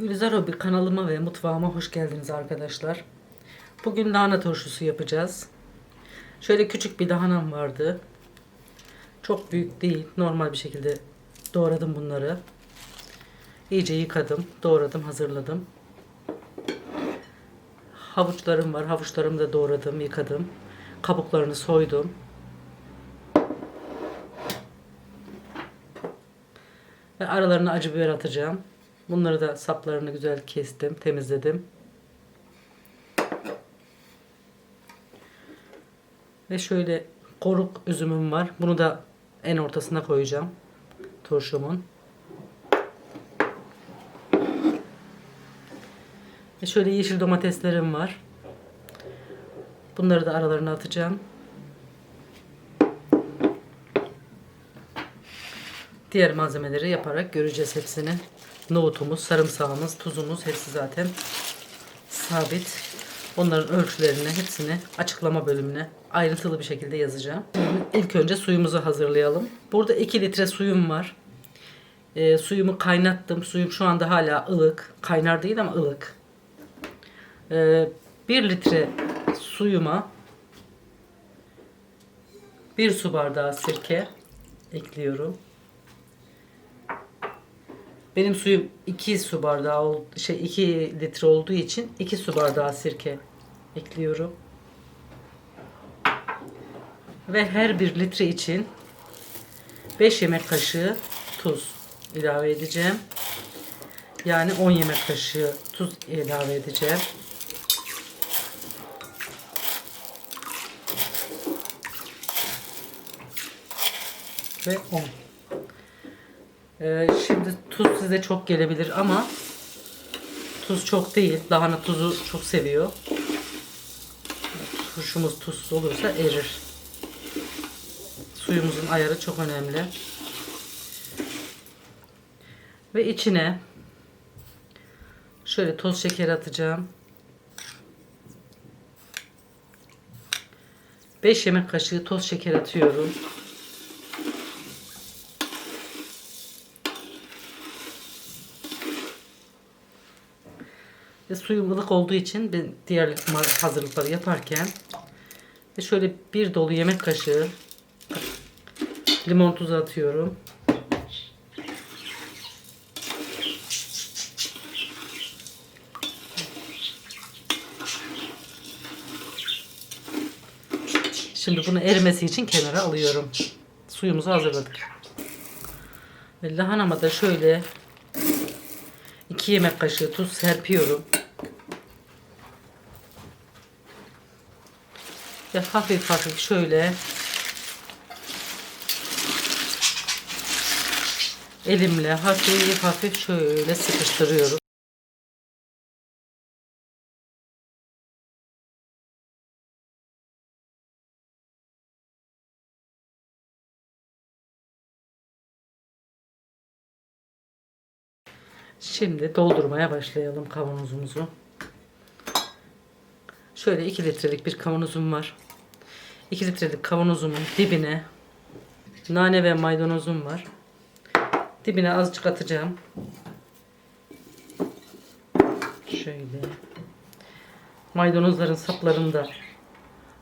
Gülizar Hobi kanalıma ve mutfağıma hoş geldiniz arkadaşlar. Bugün lahana turşusu yapacağız. Şöyle küçük bir lahanam vardı. Çok büyük değil. Normal bir şekilde doğradım bunları. İyice yıkadım, doğradım, hazırladım. Havuçlarım var. Havuçlarımı da doğradım, yıkadım. Kabuklarını soydum. Ve aralarına acı biber atacağım. Bunları da saplarını güzel kestim, temizledim. Ve şöyle koruk üzümüm var. Bunu da en ortasına koyacağım. Turşumun. Ve şöyle yeşil domateslerim var. Bunları da aralarına atacağım. Diğer malzemeleri yaparak göreceğiz hepsini. Nohutumuz, sarımsağımız, tuzumuz hepsi zaten sabit. Onların ölçülerini hepsini açıklama bölümüne ayrıntılı bir şekilde yazacağım. İlk önce suyumuzu hazırlayalım. Burada 2 litre suyum var. Ee, suyumu kaynattım. Suyum şu anda hala ılık. Kaynar değil ama ılık. Ee, 1 litre suyuma 1 su bardağı sirke ekliyorum. Benim suyum 2 su bardağı şey 2 litre olduğu için 2 su bardağı sirke ekliyorum. Ve her bir litre için 5 yemek kaşığı tuz ilave edeceğim. Yani 10 yemek kaşığı tuz ilave edeceğim. Ve 10. Ee, şimdi tuz size çok gelebilir ama tuz çok değil. Lahana tuzu çok seviyor. Turşumuz tuzsuz olursa erir. Suyumuzun ayarı çok önemli. Ve içine şöyle toz şeker atacağım. 5 yemek kaşığı toz şeker atıyorum. Ve suyum olduğu için ben diğer hazırlıkları yaparken ve şöyle bir dolu yemek kaşığı limon tuzu atıyorum. Şimdi bunu erimesi için kenara alıyorum. Suyumuzu hazırladık. Ve lahanama da şöyle 2 yemek kaşığı tuz serpiyorum. Ve hafif hafif şöyle elimle hafif hafif şöyle sıkıştırıyorum. Şimdi doldurmaya başlayalım kavanozumuzu. Şöyle 2 litrelik bir kavanozum var. 2 litrelik kavanozumun dibine nane ve maydanozum var. Dibine azıcık atacağım. Şöyle. Maydanozların saplarını da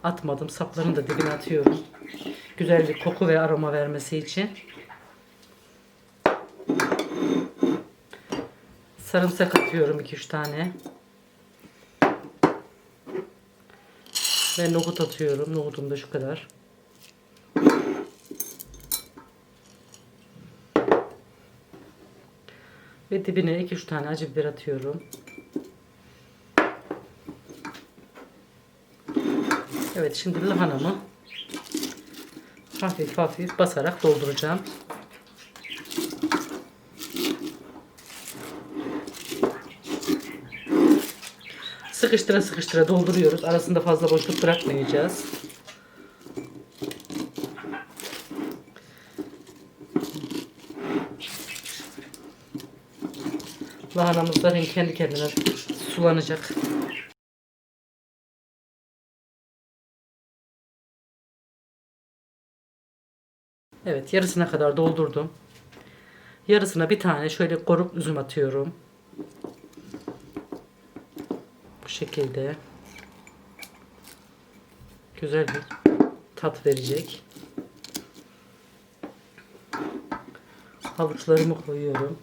atmadım. Saplarını da dibine atıyorum. Güzel bir koku ve aroma vermesi için. Sarımsak atıyorum 2-3 tane. Ve nohut atıyorum. Nohutum da şu kadar. Ve dibine 2-3 tane acı biber atıyorum. Evet şimdi lahanamı hafif hafif basarak dolduracağım. Sıkıştıra sıkıştıra dolduruyoruz. Arasında fazla boşluk bırakmayacağız. Lahanamız zaten kendi kendine sulanacak. Evet yarısına kadar doldurdum. Yarısına bir tane şöyle koruk üzüm atıyorum. Bu şekilde güzel bir tat verecek. Havuçlarımı koyuyorum.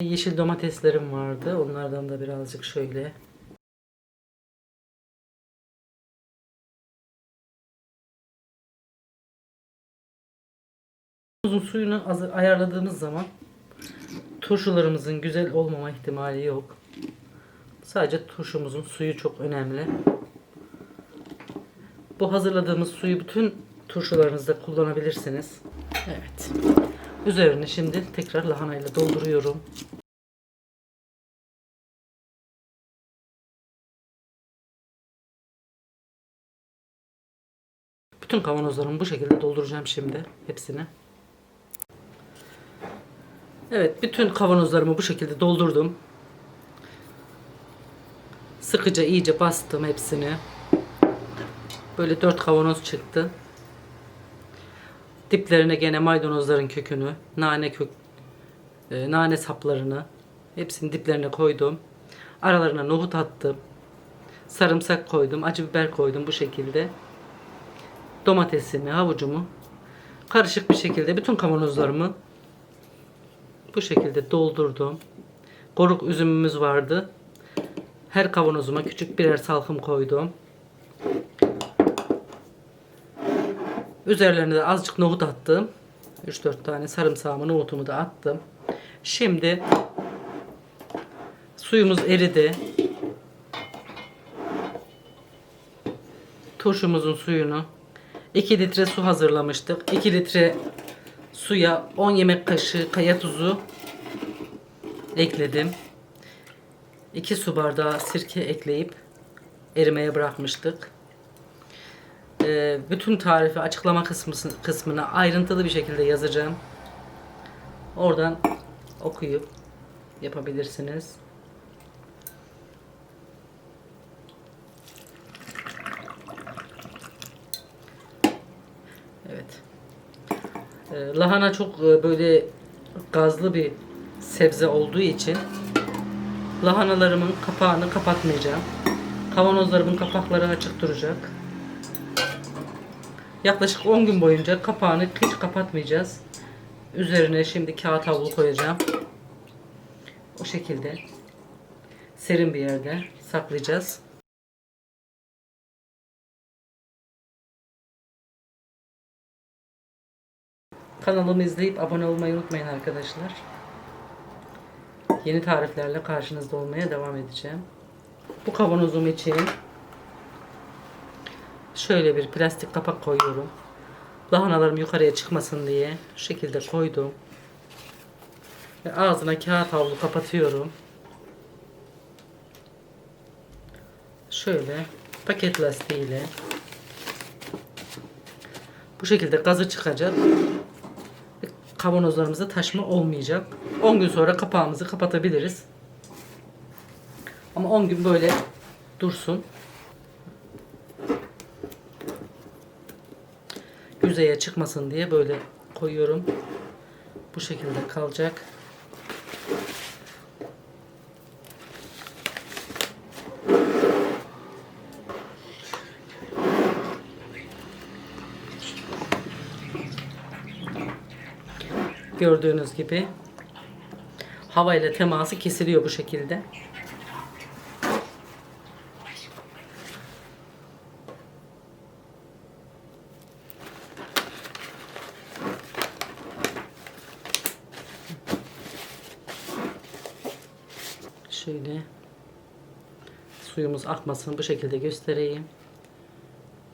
Yeşil domateslerim vardı. Onlardan da birazcık şöyle Tuzun suyunu ayarladığımız zaman turşularımızın güzel olmama ihtimali yok. Sadece turşumuzun suyu çok önemli. Bu hazırladığımız suyu bütün turşularınızda kullanabilirsiniz. Evet. Üzerine şimdi tekrar lahanayla dolduruyorum. Bütün kavanozlarımı bu şekilde dolduracağım şimdi hepsini. Evet, bütün kavanozlarımı bu şekilde doldurdum. Sıkıca iyice bastım hepsini. Böyle dört kavanoz çıktı. Diplerine gene maydanozların kökünü, nane kök, e, nane saplarını hepsini diplerine koydum. Aralarına nohut attım. Sarımsak koydum, acı biber koydum bu şekilde. Domatesimi, havucumu karışık bir şekilde bütün kavanozlarımı bu şekilde doldurdum. Koruk üzümümüz vardı. Her kavanozuma küçük birer salkım koydum. Üzerlerine de azıcık nohut attım. 3-4 tane sarımsağımı, nohutumu da attım. Şimdi suyumuz eridi. Turşumuzun suyunu 2 litre su hazırlamıştık. 2 litre suya 10 yemek kaşığı kaya tuzu ekledim. 2 su bardağı sirke ekleyip erimeye bırakmıştık. Ee, bütün tarifi açıklama kısmı, kısmına ayrıntılı bir şekilde yazacağım. Oradan okuyup yapabilirsiniz. Evet. Ee, Lahana çok e, böyle gazlı bir sebze olduğu için lahanalarımın kapağını kapatmayacağım. Kavanozlarımın kapakları açık duracak. Yaklaşık 10 gün boyunca kapağını hiç kapatmayacağız. Üzerine şimdi kağıt havlu koyacağım. O şekilde serin bir yerde saklayacağız. Kanalımı izleyip abone olmayı unutmayın arkadaşlar. Yeni tariflerle karşınızda olmaya devam edeceğim. Bu kavanozum için şöyle bir plastik kapak koyuyorum. Lahanalarım yukarıya çıkmasın diye şu şekilde koydum. Ve ağzına kağıt havlu kapatıyorum. Şöyle paket lastiğiyle bu şekilde gazı çıkacak kavanozlarımızda taşma olmayacak. 10 gün sonra kapağımızı kapatabiliriz. Ama 10 gün böyle dursun. Yüzeye çıkmasın diye böyle koyuyorum. Bu şekilde kalacak. Gördüğünüz gibi hava ile teması kesiliyor bu şekilde. Şöyle suyumuz akmasın bu şekilde göstereyim.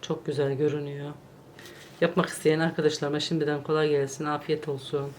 Çok güzel görünüyor. Yapmak isteyen arkadaşlarıma şimdiden kolay gelsin. Afiyet olsun.